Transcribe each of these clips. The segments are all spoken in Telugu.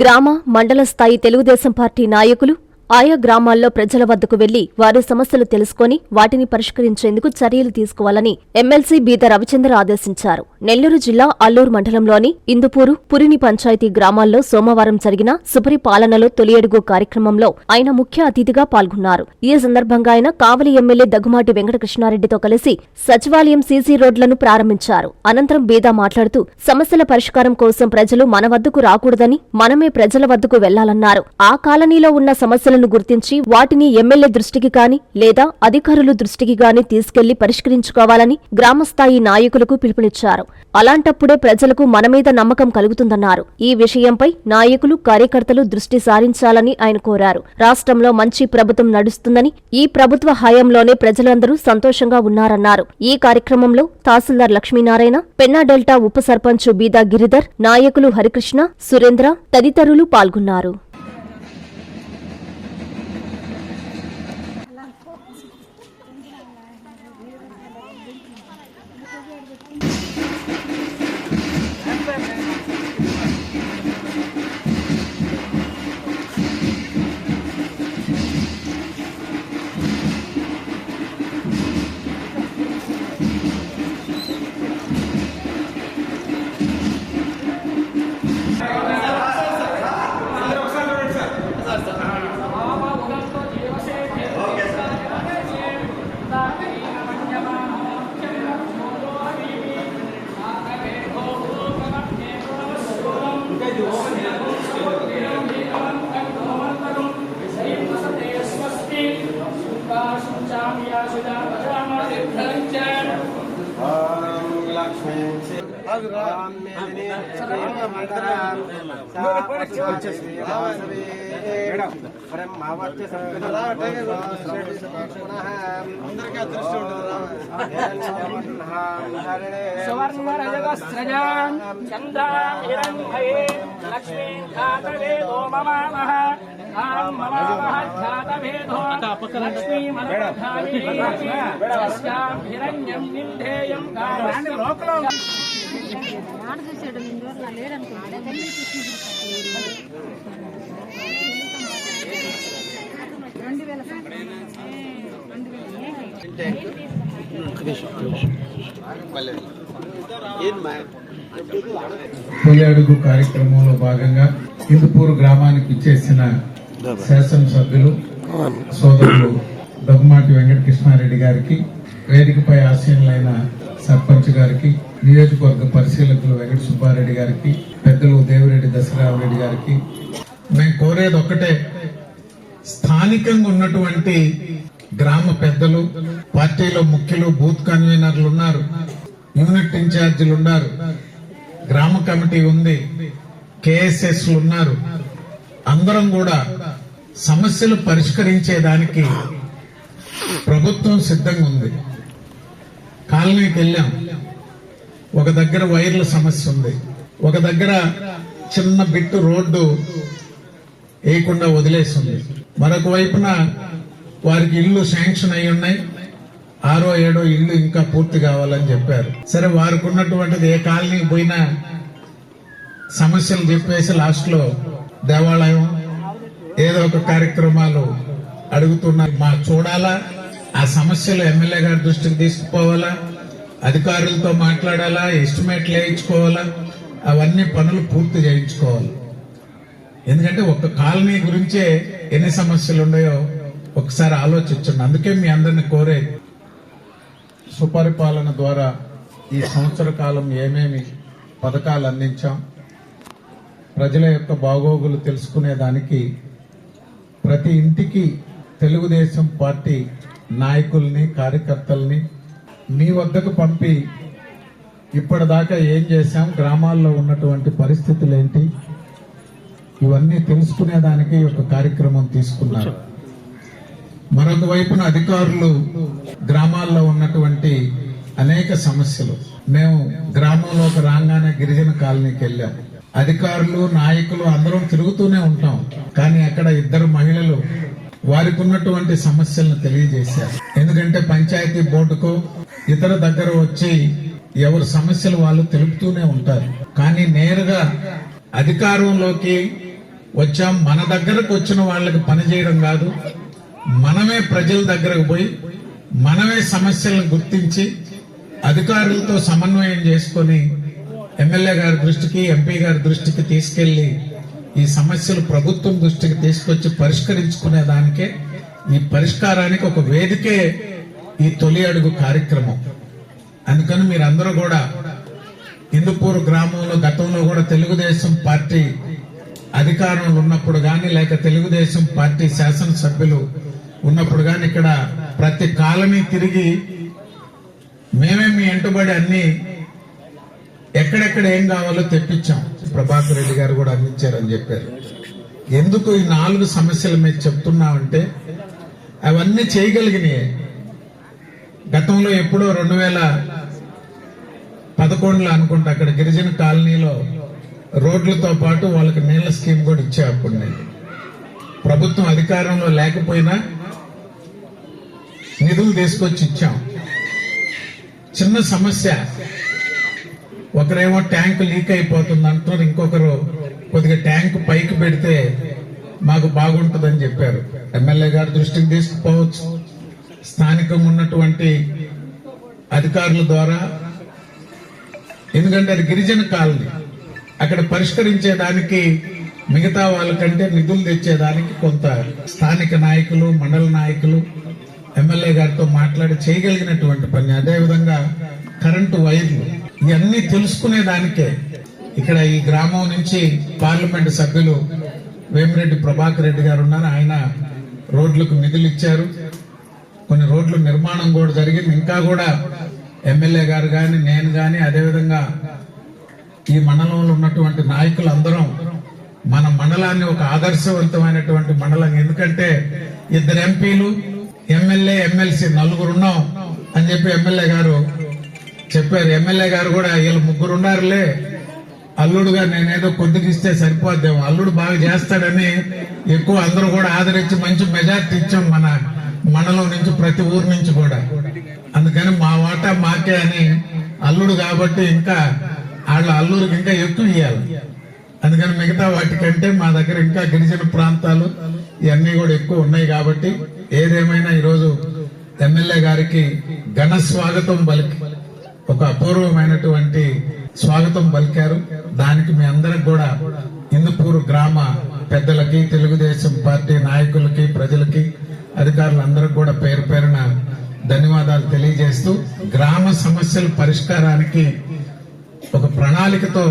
గ్రామ మండల స్థాయి తెలుగుదేశం పార్టీ నాయకులు ఆయా గ్రామాల్లో ప్రజల వద్దకు వెళ్ళి వారి సమస్యలు తెలుసుకొని వాటిని పరిష్కరించేందుకు చర్యలు తీసుకోవాలని ఎమ్మెల్సీ బీద రవిచంద్ర ఆదేశించారు. నెల్లూరు జిల్లా అల్లూరు మండలంలోని ఇందుపూరు పురిని పంచాయతీ గ్రామాల్లో సోమవారం జరిగిన సుపరిపాలనలో తొలియడుగు కార్యక్రమంలో ఆయన ముఖ్య అతిథిగా పాల్గొన్నారు. ఈ సందర్భంగా ఆయన కావలి ఎమ్మెల్యే దగ్గుమాటి వెంకటకృష్ణారెడ్డితో కలిసి సచివాలయం సీసీ రోడ్లను ప్రారంభించారు. అనంతరం బీదా మాట్లాడుతూ సమస్యల పరిష్కారం కోసం ప్రజలు మన వద్దకు రాకూడదని మనమే ప్రజల వద్దకు వెళ్ళాలన్నారు. ఆ కాలనీలో ఉన్న సమస్యలను గుర్తించి వాటిని ఎమ్మెల్యే దృష్టికి గాని లేదా అధికారులు దృష్టికి గాని తీసుకెళ్ళి పరిష్కరించుకోవాలని గ్రామస్థాయి నాయకులకు పిలుపునిచ్చారు. అలాంటప్పుడే ప్రజలకు మన మీద నమ్మకం కలుగుతుందన్నారు. ఈ విషయంపై నాయకులు కార్యకర్తలు దృష్టి సారించాలని ఆయన కోరారు. రాష్ట్రంలో మంచి ప్రభుత్వం నడుస్తుందని ఈ ప్రభుత్వ హయాంలోనే ప్రజలందరూ సంతోషంగా ఉన్నారన్నారు. ఈ కార్యక్రమంలో తహసీల్దార్ లక్ష్మీనారాయణ పెన్నా డెల్టా ఉప సర్పంచ్ బీదా గిరిధర్ నాయకులు హరికృష్ణ సురేంద్ర తదితరులు పాల్గొన్నారు. సువర్ణరజతస్రజాన్ చంద్రాహిరణ్మయే లక్ష్మీ ఘాతవేదో మమామహ ఆం లక్ష్మీ చూసాడు రెండు వేల తొలి అడుగు కార్యక్రమంలో భాగంగా హిందూపూర్ గ్రామానికి ఇచ్చేసిన శాసనసభ్యులు సోదరులు దగ్గుమాటి వెంకటకృష్ణారెడ్డి గారికి వేదికపై ఆశీనులైన సర్పంచ్ గారికి నియోజకవర్గ పరిశీలకులు వెంకట సుబ్బారెడ్డి గారికి పెద్దలు దేవిరెడ్డి దశరామరెడ్డి గారికి మేము కోరేది ఒక్కటే స్థానికంగా ఉన్నటువంటి గ్రామ పెద్దలు పార్టీలో ముఖ్యులు బూత్ కన్వీనర్లు ఉన్నారు యూనిట్ ఇన్ఛార్జీలు ఉన్నారు గ్రామ కమిటీ ఉంది కేఎస్ఎస్లు ఉన్నారు అందరం కూడా సమస్యలు పరిష్కరించేదానికి ప్రభుత్వం సిద్ధంగా ఉంది. కాలనీకి వెళ్ళాం. ఒక దగ్గర వైర్ల సమస్య ఉంది. ఒక దగ్గర చిన్న బిట్టు రోడ్డు వేయకుండా వదిలేసింది. మరొక వైపున వారికి ఇల్లు శాంక్షన్ అయి ఉన్నాయి. ఆరో ఏడో ఇల్లు ఇంకా పూర్తి కావాలని చెప్పారు. సరే వారికి ఉన్నటువంటిది ఏ కాలనీకి పోయినా సమస్యలు చెప్పేసి లాస్ట్లో దేవాలయం ఏదో ఒక కార్యక్రమాలు అడుగుతున్నారు మా చూడాలా ఆ సమస్యలు ఎమ్మెల్యే గారి దృష్టికి తీసుకుపోవాలా అధికారులతో మాట్లాడాలా ఎస్టిమేట్లు వేయించుకోవాలా అవన్నీ పనులు పూర్తి చేయించుకోవాలి. ఎందుకంటే ఒక కాలనీ గురించే ఎన్ని సమస్యలు ఉన్నాయో ఒకసారి ఆలోచించండి. అందుకే మీ అందరిని కోరే సుపరిపాలన ద్వారా ఈ సంవత్సర కాలం ఏమేమి పథకాలు అందించాం ప్రజల యొక్క బాగోగులు తెలుసుకునేదానికి ప్రతి ఇంటికి తెలుగుదేశం పార్టీ నాయకుల్ని కార్యకర్తల్ని మీ వద్దకు పంపి ఇప్పటిదాకా ఏం చేశాం గ్రామాల్లో ఉన్నటువంటి పరిస్థితులు ఏంటి ఇవన్నీ తెలుసుకునేదానికి ఒక కార్యక్రమం తీసుకున్నారు. మరొక వైపున అధికారులు గ్రామాల్లో ఉన్నటువంటి అనేక సమస్యలు. మేము గ్రామంలోకి రాగానే గిరిజన కాలనీకి వెళ్ళాం. అధికారులు నాయకులు అందరం తిరుగుతూనే ఉంటాం. కానీ అక్కడ ఇద్దరు మహిళలు వారికి ఉన్నటువంటి సమస్యలను తెలియజేశారు. ఎందుకంటే పంచాయతీ బోర్డుకు ఇతర దగ్గర వచ్చి ఎవరి సమస్యలు వాళ్ళు తెలుపుతూనే ఉంటారు. కానీ నేరుగా అధికారంలోకి వచ్చాం. మన దగ్గరకు వచ్చిన వాళ్ళకి పనిచేయడం కాదు. మనమే ప్రజల దగ్గరకు పోయి మనమే సమస్యలను గుర్తించి అధికారులతో సమన్వయం చేసుకొని ఎమ్మెల్యే గారి దృష్టికి ఎంపీ గారి దృష్టికి తీసుకెళ్ళి ఈ సమస్యలు ప్రభుత్వం దృష్టికి తీసుకొచ్చి పరిష్కరించుకునే దానికే ఈ పరిష్కారానికి ఒక వేదికే ఈ తొలి అడుగు కార్యక్రమం. అందుకని మీరందరూ కూడా హిందూపూర్ గ్రామంలో గతంలో కూడా తెలుగుదేశం పార్టీ అధికారంలో ఉన్నప్పుడు కానీ లేక తెలుగుదేశం పార్టీ శాసనసభ్యులు ఉన్నప్పుడు కానీ ఇక్కడ ప్రతి కాలనీ తిరిగి మేమే మీ ఎంటుబడి అన్ని ఎక్కడెక్కడ ఏం కావాలో తెప్పించాం. ప్రభాకర్ రెడ్డి గారు కూడా అందించారని చెప్పారు. ఎందుకు ఈ నాలుగు సమస్యలు మీద చెప్తున్నామంటే అవన్నీ చేయగలిగినాయి. గతంలో ఎప్పుడో రెండు వేల పదకొండులో అనుకుంటా అక్కడ గిరిజన కాలనీలో రోడ్లతో పాటు వాళ్ళకి నీళ్ళ స్కీమ్ కూడా ఇచ్చే అప్పుడు. నేను ప్రభుత్వం అధికారంలో లేకపోయినా నిధులు తీసుకొచ్చి ఇచ్చాం. చిన్న సమస్య. ఒకరేమో ట్యాంక్ లీక్ అయిపోతుంది అంటున్నారు ఇంకొకరు కొద్దిగా ట్యాంక్ పైకి పెడితే మాకు బాగుంటుందని చెప్పారు. ఎమ్మెల్యే గారు దృష్టికి తీసుకుపోవచ్చు. స్థానికంగా ఉన్నటువంటి అధికారుల ద్వారా ఎందుకంటే అది గిరిజన కాలనీ అక్కడ పరిష్కరించేదానికి మిగతా వాళ్ళకంటే నిధులు తెచ్చేదానికి కొంత స్థానిక నాయకులు మండల నాయకులు ఎమ్మెల్యే గారితో మాట్లాడి చేయగలిగినటువంటి పని. అదేవిధంగా కరెంటు వైర్లు ఇవన్నీ తెలుసుకునే దానికే ఇక్కడ ఈ గ్రామం నుంచి పార్లమెంట్ సభ్యులు వేమిరెడ్డి ప్రభాకర్ రెడ్డి గారు ఉన్నారు. ఆయన రోడ్లకు నిధులు ఇచ్చారు. కొన్ని రోడ్లు నిర్మాణం కూడా జరిగింది. ఇంకా కూడా ఎమ్మెల్యే గారు కానీ నేను కానీ అదేవిధంగా ఈ మండలంలో ఉన్నటువంటి నాయకులు అందరం మన మండలాన్ని ఒక ఆదర్శవంతమైనటువంటి మండలం. ఎందుకంటే ఇద్దరు ఎంపీలు ఎమ్మెల్యే ఎమ్మెల్సీ నలుగురు ఉన్నాం అని చెప్పి ఎమ్మెల్యే గారు చెప్పారు ఎమ్మెల్యే గారు కూడా వీళ్ళు ముగ్గురు ఉన్నారులే అల్లుడుగా నేనేదో కొద్దిగా ఇస్తే సరిపోద్దేమో. అల్లుడు బాగా చేస్తాడని ఎక్కువ అందరూ కూడా ఆదరించి మంచి మెజార్టీ ఇచ్చాం మన మండలం నుంచి ప్రతి ఊరు నుంచి కూడా. అందుకని మా వాటా మాకే అని అల్లుడు కాబట్టి ఇంకా వాళ్ళ అల్లుడికి ఇంకా ఎక్కువ ఇవ్వాలి అందుకని మిగతా వాటికంటే మా దగ్గర ఇంకా గిరిజన ప్రాంతాలు ఇవన్నీ కూడా ఎక్కువ ఉన్నాయి కాబట్టి ఏదేమైనా ఈరోజు ఎమ్మెల్యే గారికి ఘన స్వాగతం పలికి ఒక అపూర్వమైనటువంటి స్వాగతం పలికారు. దానికి మీ అందరికి కూడా ఇందుపూరు గ్రామ పెద్దలకి తెలుగుదేశం పార్టీ నాయకులకి ప్రజలకి అధికారులందరికి కూడా పేరు పేరున ధన్యవాదాలు తెలియజేస్తూ గ్రామ సమస్యల పరిష్కారానికి ఒక ప్రణాళికతో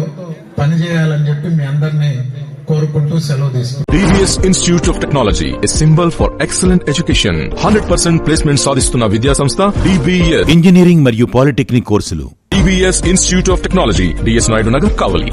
పనిచేయాలని చెప్పి మీ అందరినీ కోరుకుంటూ సెలవు తీసుకుంటాం DVS institute of technology a symbol for excellent education hundred percent placement సాధిస్తున్న విద్యా సంస్థ ఇంజనీరింగ్ మరియు పాలిటెక్నిక్ కోర్సులు. DVS institute of technology DS Naidu Nagar Kavali